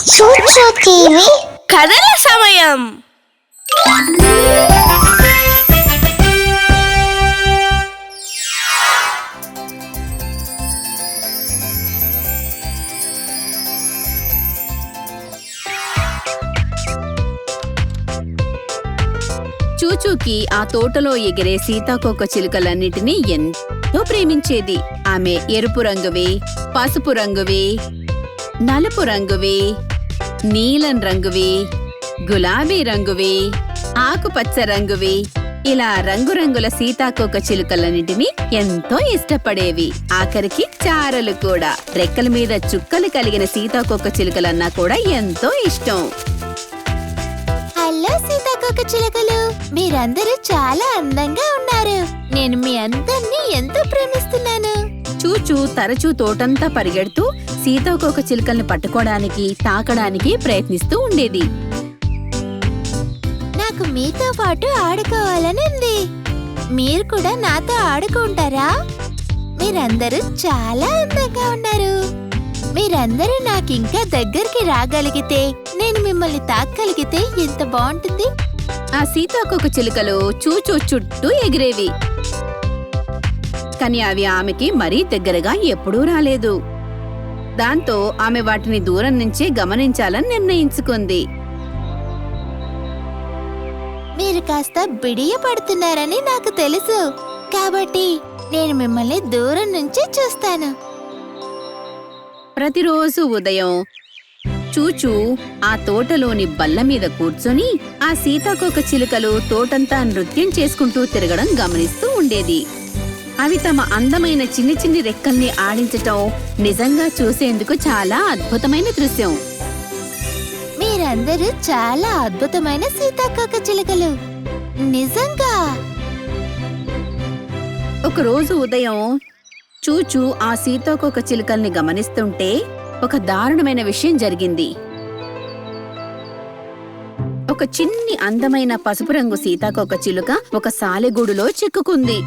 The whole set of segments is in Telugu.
చూచు టీవీ కథల సమయం. చూచూకి ఆ తోటలో ఎగిరే సీతాకోక చిలుకలన్నిటినీ ఎంతో ప్రేమించేది. ఆమె ఎరుపు రంగువి పసుపు రంగువి నలుపు రంగువి నీలం రంగువి గులాబీ రంగువి ఆకుపచ్చ రంగువి. ఇలా రంగురంగుల సీతాకోక చిలుకలన్నిటినీ ఎంతో ఇష్టపడేవి. ఆఖరికి చారలు కూడా. రెక్కల మీద చుక్కలు కలిగిన సీతాకోక చిలుకలన్నా కూడా ఎంతో ఇష్టం. హలో సీతాకోక చిలకలు. మీరందరూ చాలా అందంగా ఉన్నారు. నేను మీ అందరినీ ఎంతో ప్రేమిస్తున్నాను. చూచూ తరచూ తోటంతా పరిగెడుతూ సీతాకోక చిలుకల్ని పట్టుకోవడానికి తాకడానికి ప్రయత్నిస్తూ ఉండేది. నాకు మీతో పాటు ఆడుకోవాలని ఉంది మీరు కూడా నాతో ఆడుకుంటారా? మీరందరూ చాలా అందంగా ఉన్నారు. మీరందరూ నాకు ఇంకా దగ్గరికి రాగలిగితే నేను మిమ్మల్ని తాకగలిగితే ఎంత బాగుంటుంది? ఆ సీతాకోక చిలుకలు చూచూ చుట్టూ ఎగిరేవి. కాని అవి ఆమెకి మరీ దగ్గరగా ఎప్పుడూ రాలేదు. దాంతో ఆమె వాటిని దూరం నుంచే గమనించాలని నిర్ణయించుకుంది. మీరు కాస్త బిడియ పడుతున్నారని నాకు తెలుసు. కాబట్టి నేను మిమ్మల్ని దూరం నుంచి చూస్తాను. ప్రతిరోజు ఉదయం చూచూ ఆ తోటలోని బల్ల మీద కూర్చొని ఆ సీతాకోక చిలుకలు తోటంతా నృత్యం చేసుకుంటూ తిరగడం గమనిస్తూ ఉండేది. అవి తమ అందమైన చిన్ని చిన్ని రెక్కల్ని ఆడించటం నిజంగా చూసేందుకు చాలా అద్భుతమైన దృశ్యం. మీరందరూ చాలా అద్భుతమైన సీతాకోక చిలుకలు. నిజంగా. ఒకరోజు ఉదయం చూచూ ఆ సీతాకోక చిలుకల్ని గమనిస్తుంటే ఒక దారుణమైన విషయం జరిగింది. ఒక చిన్ని అందమైన పసుపు రంగు సీతాకోక చిలుక ఒక సాలెగూడులో చిక్కుకుంది.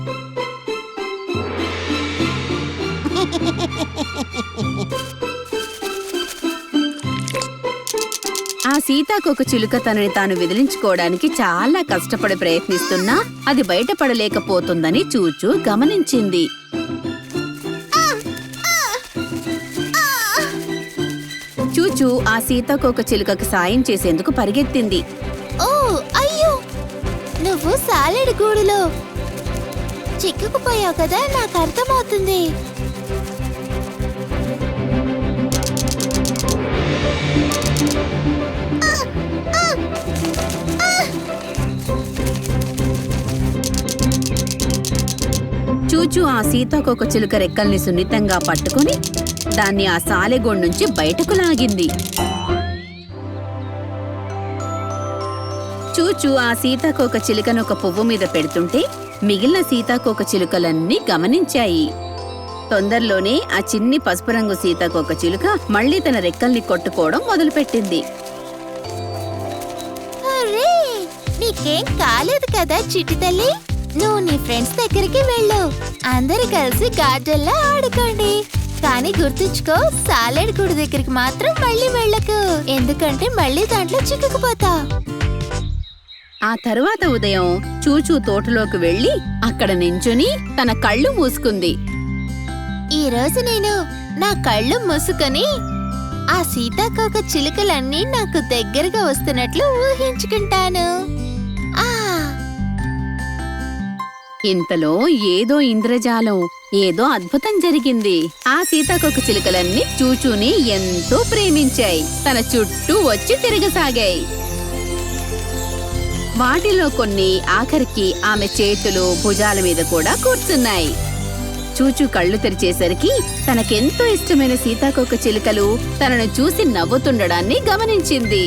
ఆ సీతాకోక చిలుక తనని తాను విదిలించుకోవడానికి చాలా కష్టపడి ప్రయత్నిస్తున్నా అది బయటపడలేకపోతుందని చూచూ గమనించింది. చూచు ఆ సీతాకోక చిలుకకి సాయం చేసేందుకు పరిగెత్తింది. ఓ అయ్యో! నువ్వు సాలెడు గూడులో చిక్కుకుపోయావు కదా నాకు అర్థమవుతుంది. చూచూ ఆ సీతాకొక చిలుక రెక్కల్ని సున్నితంగా పట్టుకుని దాన్ని ఆ సాలెగోడు నుంచి బయటకు లాగింది. చూచూ ఆ సీతాకోక చిలుకను ఒక పువ్వు మీద పెడుతుంటే మిగిలిన సీతాకోక చిలుకలన్నీ గమనించాయి. తొందరలోనే ఆ చిన్ని పసుపు రంగు సీతాకోక చిలుక మళ్ళీ తన రెక్కల్ని కొట్టుకోవడం మొదలుపెట్టింది. అరే నీకేం కాలేదు కదా చిట్టి తల్లి? నువ్వు నీ ఫ్రెండ్స్ దగ్గరికి వెళ్ళు. అందరు కలిసి గార్డెన్లో ఆడుకోండి. కానీ గుర్తుంచుకో సాలెడ్ గుడి దగ్గరికి మాత్రం మళ్ళీ వెళ్ళకు. ఎందుకంటే మళ్ళీ దాంట్లో చిక్కుకుపోతా. ఆ తరువాత ఉదయం చూచూ తోటలోకి వెళ్ళి అక్కడ నించుని తన కళ్ళు మూసుకుంది. ఈ రోజు నేను నా కళ్ళు మూసుకొని ఆ సీతాకోక చిలుకలన్నీ నాకు దగ్గరగా వస్తున్నట్లు ఊహించుకుంటాను. ఇంతలో ఏదో ఇంద్రజాలం ఏదో అద్భుతం జరిగింది. ఆ సీతాకొక చిలుకలన్నీ చూచూని ఎంతో ప్రేమించాయి. తన చుట్టూ వచ్చి తిరగసాగాయి. వాటిలో కొన్ని ఆఖరికి ఆమె చేతులు భుజాల మీద కూడా కూర్చున్నాయి. చూచూ కళ్ళు తెరిచేసరికి తనకెంతో ఇష్టమైన సీతాకొక చిలుకలు తనను చూసి నవ్వుతుండడాన్ని గమనించింది.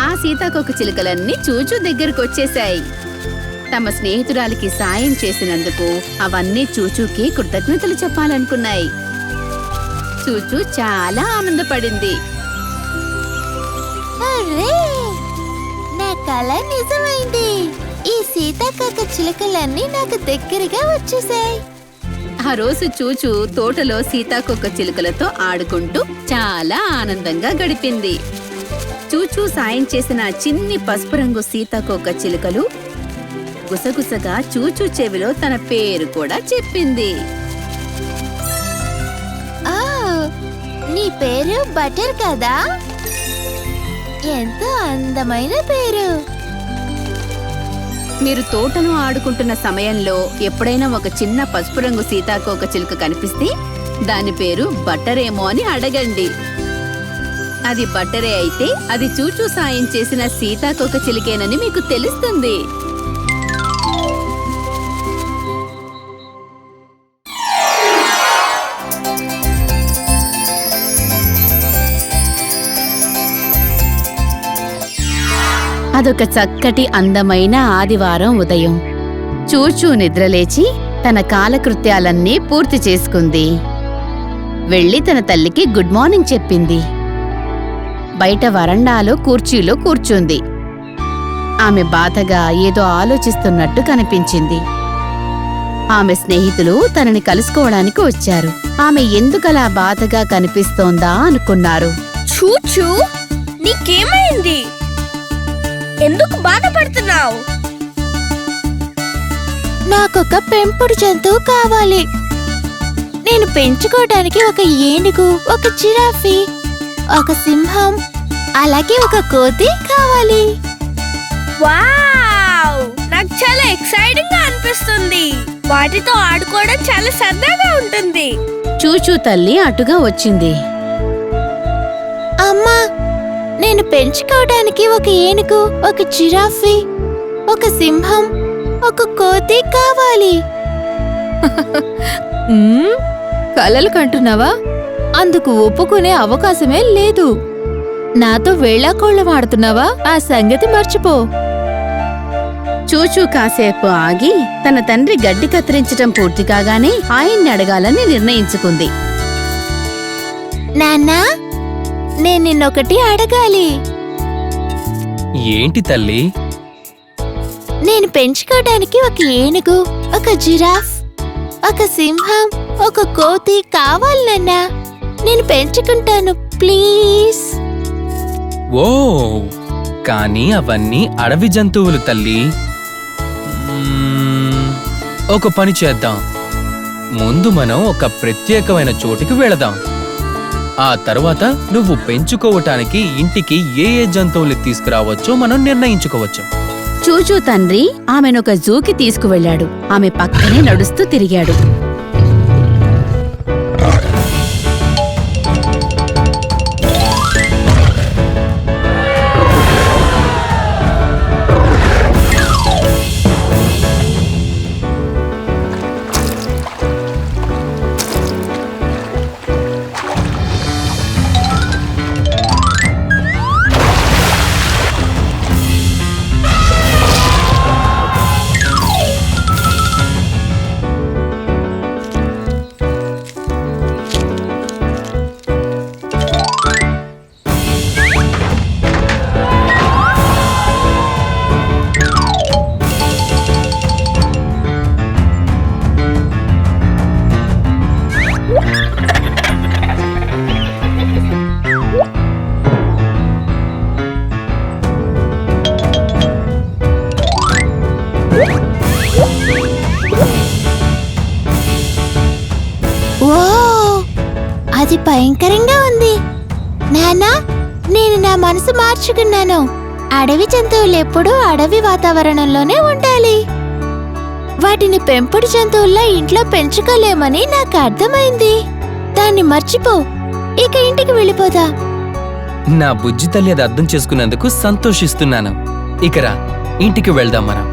ఆ సీతాకొక చిలుకలన్నీ చూచూ దగ్గరకు వచ్చేశాయి తమ స్నేహితురాలికి సాయం చేసినందుకు అవన్నీ చూచూకి కృతజ్ఞతలు చెప్పాలనుకున్నాయి. చూచూ చాలా ఆనందపడింది. నా కళ నిజమైంది. ఈ సీతాకోక చిలుకలన్నీ నాకు దగ్గరగా వచ్చేసాయి ఆ రోజు చూచూ తోటలో సీతాకొక చిలుకలతో ఆడుకుంటూ చాలా ఆనందంగా గడిపింది. చూచూ సాయం చేసిన చిన్ని పసుపు రంగు సీతాకొక చిలుకలు గుసగుసగా చూచూ చెవిలో తన పేరు కూడా చెప్పింది. నీ పేరు బటర్ కదా? ఎంతో అందమైన పేరు. మీరు తోటలో ఆడుకుంటున్న సమయంలో ఎప్పుడైనా ఒక చిన్న పసుపు రంగు సీతాకోక చిలుక కనిపిస్తే దాని పేరు బట్టరేమో అని అడగండి. అది బట్టరే అయితే అది చూచూ సాయం చేసిన సీతాకోక చిలుకేనని మీకు తెలుస్తుంది. అదొక చక్కటి అందమైన ఆదివారం ఉదయం. చూచూ నిద్రలేచి తన కాలకృత్యాలన్నీ పూర్తి చేసుకుంది. వెళ్ళి తన తల్లికి గుడ్ మార్నింగ్ చెప్పింది. బయట వరండాలో కుర్చీలో కూర్చుంది. ఆమె బాధగా ఏదో ఆలోచిస్తున్నట్టు కనిపించింది. ఆమె స్నేహితులు తనని కలుసుకోవడానికి వచ్చారు. ఆమె ఎందుకలా బాధగా కనిపిస్తోందా అనుకున్నారు. చూచూ నీకేమైంది? ఎందుకు బాధపడుతున్నావు? నాకొక పెంపుడు జంతువు కావాలి. నేను పెంచుకోవడానికి ఒక ఏనుగు ఒక జిరాఫీ ఒక సింహం అలాగే ఒక కోతి కావాలి. వావ్! నాకు చాలా ఎక్సైటింగ్గా అనిపిస్తుంది. వాటితో ఆడుకోవడం చాలా సరదాగా ఉంటుంది. చూచూ తల్లి అటుగా వచ్చింది. అమ్మా నేను పెంచుకోవడానికి ఒక ఏనుగు ఒక జిరాఫీ ఒక సింహం ఒక కోతి కావాలి. కలలు కంటున్నావా? అందుకు ఒప్పుకునే అవకాశమే లేదు. నాతో వేళాకోళం ఆడుతున్నావా? ఆ సంగతి మర్చిపో. చూచూ కాసేపు ఆగి తన తండ్రి గడ్డి కత్తిరించటం పూర్తి కాగానే ఆయన్ని అడగాలని నిర్ణయించుకుంది. నాన్నా నేను నిన్నొకటి అడగాలి. ఏంటి తల్లి? నేను పెంచుకోవడానికి ఒక ఏనుగు ఒక జిరాఫ్ ఒక సింహం ఒక కోతి కావాలి నాన్నా. నేను పెంచుకుంటాను ప్లీజ్. ఓ కానీ అవన్నీ అడవి జంతువులు తల్లి. మ్మ్, ఒక పని చేద్దాం. ముందు మనం ఒక ప్రత్యేకమైన చోటికి వెళదాం. ఆ తర్వాత నువ్వు పెంచుకోవటానికి ఇంటికి ఏ ఏ జంతువులు తీసుకురావచ్చో మనం నిర్ణయించుకోవచ్చు. చూచూ తండ్రి ఆమెనొక జూకి తీసుకువెళ్ళాడు. ఆమె పక్కనే నడుస్తూ తిరిగాడు. భయంకరంగా ఉంది. నానా నేను నా మనసు మార్చుకున్నాను. అడవి జంతువులు ఎప్పుడూ అడవి వాతావరణంలోనే ఉండాలి. వాటిని పెంపుడు జంతువుల్లా ఇంట్లో పెంచుకోలేమని నాకు అర్థమైంది. దాన్ని మర్చిపో ఇక ఇంటికి వెళ్ళిపోదా నా బుజ్జి తల్లి అది అర్థం చేసుకున్నందుకు సంతోషిస్తున్నాను. ఇకరా ఇంటికి వెళ్దాం మనం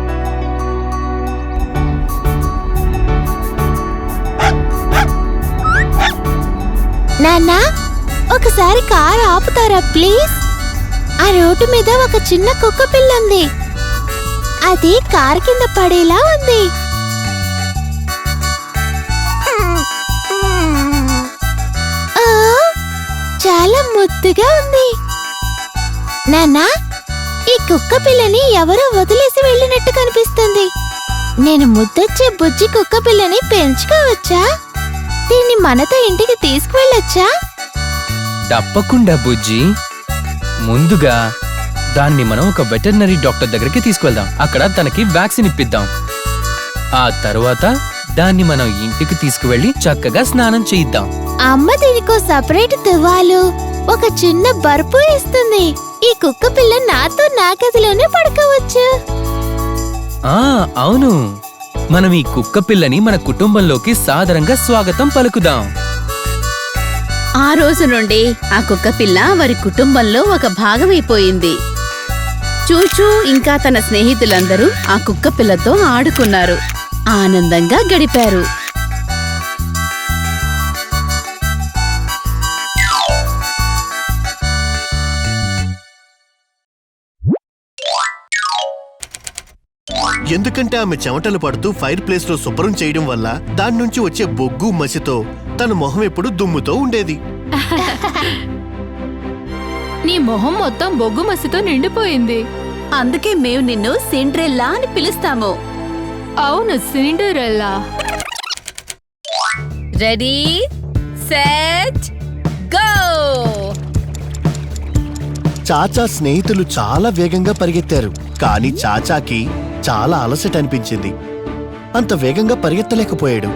నాన్నా ఒకసారి కారు ఆపుతారా ప్లీజ్? ఆ రోడ్డు మీద ఒక చిన్న కుక్క పిల్ల ఉంది అది కారు కింద పడేలా ఉంది. చాలా ముద్దుగా ఉంది. నాన్నా ఈ కుక్క పిల్లని ఎవరో వదిలేసి వెళ్ళినట్టు కనిపిస్తుంది. నేను ముద్దొచ్చే బుజ్జి కుక్క పిల్లని పెంచుకోవచ్చా? దీన్ని మనతో ఇంటికి తీసుకువెళ్ళొచ్చా? తప్పకుండా బుజ్జి. ముందుగా దాన్ని మనం ఒక వెటర్నరీ డాక్టర్ దగ్గరికి తీసుకువెళ్దాం. అక్కడ తనకి వ్యాక్సిన్ ఇప్పిద్దాం. ఆ తర్వాత దాన్ని మనం ఇంటికి తీసుకువెళ్ళి చక్కగా స్నానం చేయిద్దాం. అమ్మ దీనికో సపరేట్ తువ్వాలు ఒక చిన్న బర్పు ఇస్తుంది. ఈ కుక్క పిల్ల నాతో నా గదిలోనే పడుకోవచ్చు. ఆ అవును. మనం ఈ కుక్క పిల్లని మన కుటుంబంలోకి సాదరంగా స్వాగతం పలుకుదాం. ఆ రోజు నుండి ఆ కుక్క పిల్ల వారి కుటుంబంలో ఒక భాగమైపోయింది. చూచూ ఇంకా తన స్నేహితులందరూ ఆ కుక్క పిల్లతో ఆడుకున్నారు. ఆనందంగా గడిపారు. ఎందుకంటే ఆమె చెమటలు పడుతూ ఫైర్ ప్లేస్లో శుభ్రం చేయడం వల్ల దాని నుంచి వచ్చే బొగ్గు మసితో తన మొహం ఎప్పుడు దుమ్ముతో ఉండేది. నీ మొహం మొత్తం బొగ్గు మసితో నిండిపోయింది. అందుకే మేము నిన్ను సిండ్రెల్లా అని పిలుస్తాము. అవును సిండరెల్లా. Ready set go! చాచా స్నేహితులు చాలా వేగంగా పరిగెత్తారు. కానీ చాచాకి చాలా అలసట అనిపించింది. అంత వేగంగా పరిగెత్తలేకపోయాడు.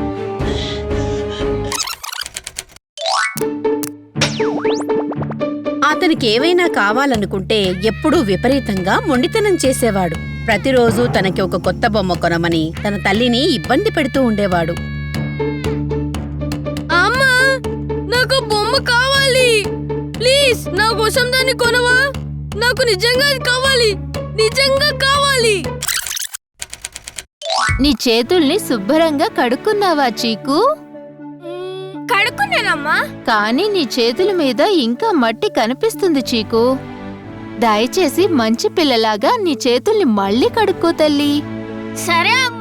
అతనికి ఏవైనా కావాలనుకుంటే ఎప్పుడూ విపరీతంగా మొండితనం చేసేవాడు. ప్రతిరోజు తనకి ఒక కొత్త బొమ్మ కొనమని తన తల్లిని ఇబ్బంది పెడుతూ ఉండేవాడు. అమ్మా! నాకు బొమ్మ కావాలి. ప్లీజ్ నా కోసం దాన్ని కొనవా? నాకు నిజంగా కావాలి. నిజంగా కావాలి. నీ చేతుల్ని శుభ్రంగా కడుక్కున్నావా చీకు? కడుక్కున్నానమ్మా. కానీ నీ చేతుల మీద ఇంకా మట్టి కనిపిస్తుంది చీకు. దయచేసి మంచి పిల్లలాగా నీ చేతుల్ని మళ్ళీ కడుక్కో తల్లి. సరే అమ్మా.